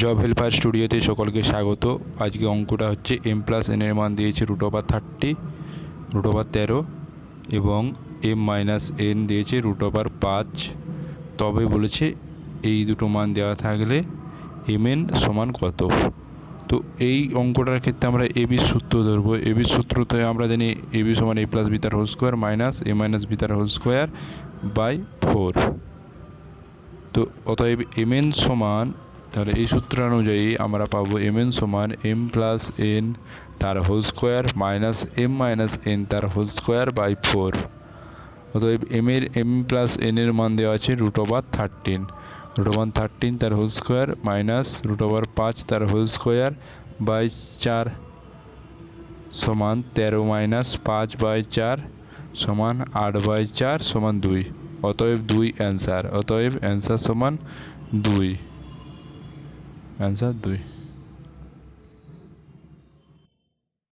Job helper স্টুডিওতে সকলকে স্বাগত। আজকে অঙ্কটা হচ্ছে এম প্লাস এন এর মান দিয়েছে root over thirty root over তেরো এবং এম মাইনাস এন দিয়েছে রুট ওভার পাঁচ। তবে বলেছে এই দুটো মান দেওয়া থাকলে এম এন সমান কত? তো এই অঙ্কটার ক্ষেত্রে আমরা এবির সূত্র ধরবো। এবির সূত্রতে আমরা জানি এবি সমান এ প্লাস বি তার whole square minus A minus B তার হোল স্কোয়ার বাই ফোর তো অতএব এম এন সমান তাহলে এই সূত্র অনুযায়ী আমরা পাবো এম এন সমান এম প্লাস এন তার whole square minus M minus N তার হোল স্কোয়ার বাই ফোর অতএব এম এর এম প্লাস এন এর মান দেওয়া আছে root over thirteen root over thirteen তার whole square minus root over পাঁচ তার হোল স্কোয়ার বাই চার সমান তেরো মাইনাস পাঁচ বাই চার সমান আট বাই চার সমান দুই। অতএব দুই অ্যান্সার অতএব অ্যান্সার সমান দুই। অ্যান্সার দুই